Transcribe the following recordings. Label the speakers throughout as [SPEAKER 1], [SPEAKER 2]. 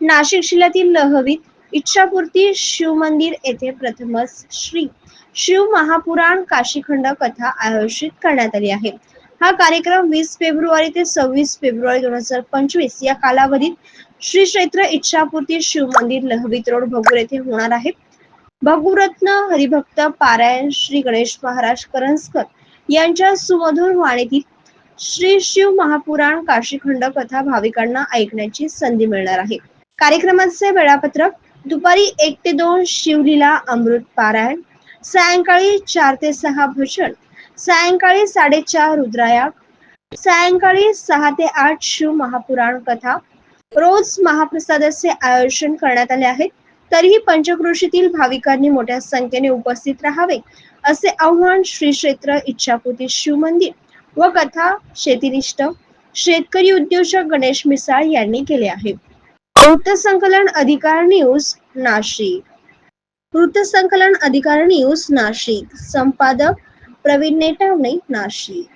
[SPEAKER 1] नाशिक जिल्ह्यातील लहवीत इच्छापूर्ती शिवमंदिर येथे प्रथमच श्री शिव महापुराण काशीखंड कथा आयोजित करण्यात आली आहे. हा कार्यक्रम वीस फेब्रुवारी ते सव्वीस फेब्रुवारी दोन हजार पंचवीस या कालावधीत श्री क्षेत्र इच्छापूर्ती शिवमंदिर लहवीत रोड भगूर येथे होणार आहे. भगुरत्न हरिभक्त पारायण श्री गणेश महाराज करंजकर यांच्या सुमधुर वाणीतील श्री शिव महापुराण काशीखंड कथा भाविकांना ऐकण्याची संधी मिळणार आहे. कार्यक्रमाचे वेळापत्रक दुपारी एक ते दोन शिवलीला अमृत पारायण सायंकाळी चार ते सहा भजन सायंकाळी साडेचार रुद्रायाग सायंकाळी सहा ते आठ शिव महापुराण कथा रोज महाप्रसादाचे आयोजन करण्यात आले आहे तरीही पंचक्रोशीतील भाविकांनी मोठ्या संख्येने उपस्थित राहावे असे आव्हान श्री क्षेत्र इच्छापुती शिव मंदिर व कथा शेतीनिष्ठ शेतकरी उद्योजक गणेश मिसाळ यांनी केले आहे. वृत्तसंकलन अधिकार न्यूज नाशिक. वृत्तसंकलन अधिकार न्यूज नाशिक. संपादक प्रवीण नेटावणे नाशिक.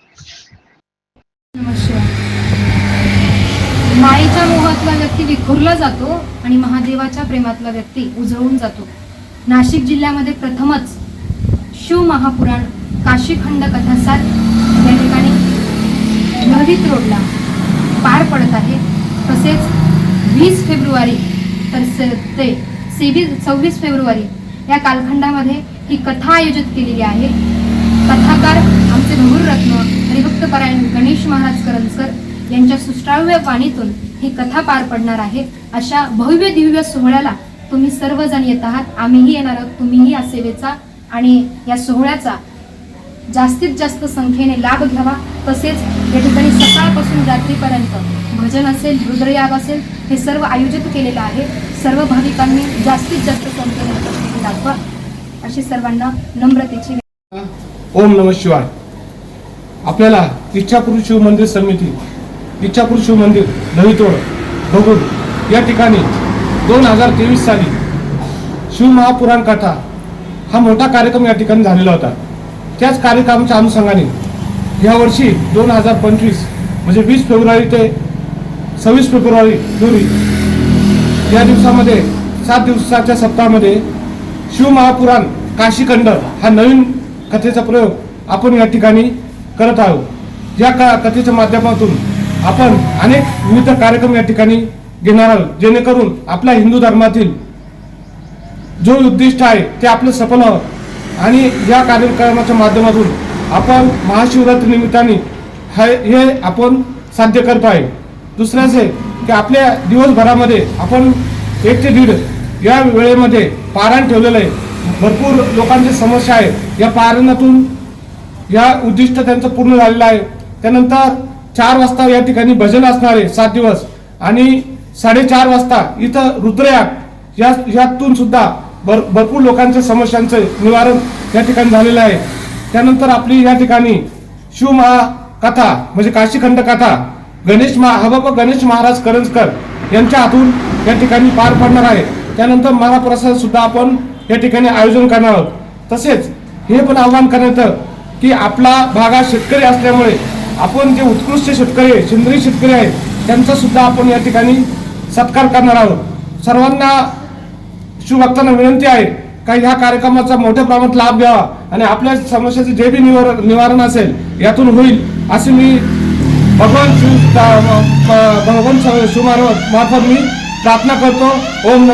[SPEAKER 2] नमस्कार. मायेच्या मोहातला व्यक्ती विखुरला जातो आणि महादेवाच्या प्रेमातला व्यक्ती उजळून जातो. नाशिक जिल्ह्यामध्ये प्रथमच शिव महापुराण काशीखंड कथासात या ठिकाणी लहरीत रोडला पार पडत आहे. तसेच वीस फेब्रुवारी तर से ते सेवीस सव्वीस फेब्रुवारी या कालखंडामध्ये ही कथा आयोजित केलेली आहे. कथाकार आमचे भगुर रत्न हरिभक्तपरायण गणेश महाराज करंजकर यांच्या सुष्टाव्य वाणीतून ही कथा पार पडणार आहे. अशा भव्य दिव्य सोहळ्याला तुम्ही सर्वजण येत आहात. आम्हीही येणार आहोत. तुम्हीही या सेवेचा आणि या सोहळ्याचा जास्तीत जास्त संख्येने लाभ घ्यावा. तसेच या ठिकाणी सकाळपासून रात्रीपर्यंत भजन असेल रुद्रयाग असेल हे सर्व आयोजित केलेलं आहे. सर्व भाविकांनी जास्तीत जास्त संख्येने उपस्थिती दाखवा. अशी सर्वांना नम्रतेची
[SPEAKER 3] ओम नम शिवाय. आपल्याला इच्छापूर शिव मंदिर समिती इच्छापूर शिव मंदिर नवीतोड बघून या ठिकाणी दोन हजार तेवीस साली शिवमहापुराण कथा हा मोठा कार्यक्रम या ठिकाणी झालेला होता. त्याच कार्यक्रमाच्या अनुषंगाने यावर्षी दोन हजार पंचवीस म्हणजे वीस फेब्रुवारी ते सव्वीस फेब्रुवारी रोजी या दिवसामध्ये सात दिवसाच्या सप्ताहामध्ये शिवमहापुराण काशीखंड हा नवीन कथेचा प्रयोग आपण या ठिकाणी करत आहोत. या का कथेच्या माध्यमातून आपण अनेक विविध कार्यक्रम या ठिकाणी घेणार आहोत जेणेकरून आपल्या हिंदू धर्मातील जो उद्दिष्ट आहे ते आपलं सफल व्हावं. आणि या कार्यक्रमाच्या माध्यमातून आपण महाशिवरात्री निमित्ताने हे हे आपण साध्य करतो आहे. दुसरं असे की आपल्या दिवसभरामध्ये आपण एक ते दीड या वेळेमध्ये पारायण ठेवलेलं आहे. भरपूर लोकांची समस्या आहे. या पारायणातून या उद्दिष्ट त्यांचं पूर्ण झालेलं आहे. त्यानंतर चार वाजता या ठिकाणी भजन असणार आहे सात दिवस. आणि साडेचार वाजता इथं रुद्रयाग या यातून सुद्धा भर भरपूर लोकांच्या समस्यांचं निवारण या ठिकाणी झालेलं आहे. त्यानंतर आपली या ठिकाणी शिवमहाकथा म्हणजे काशीखंड कथा गणेश महा हबाबा गणेश महाराज करंजकर यांच्या हातून या ठिकाणी पार पडणार आहे. त्यानंतर महाप्रसाद सुद्धा आपण या ठिकाणी आयोजन करणार आहोत. तसेच हे पण आव्हान करण्यात की आपला भाग हा शेतकरी असल्यामुळे आपण जे उत्कृष्ट शेतकरी आहे सेंद्रिय शेतकरी आहेत त्यांचा सुद्धा आपण या ठिकाणी सत्कार करणार आहोत. सर्वांना शिवभक्तांना विनंती आहे का ह्या कार्यक्रमाचा मोठ्या प्रमाणात लाभ घ्यावा आणि आपल्या समस्याचे जे बी निवार निवारण असेल यातून होईल असे मी भगवान शिव भगवान शिवमार्फत मी प्रार्थना करतो. ओम नम.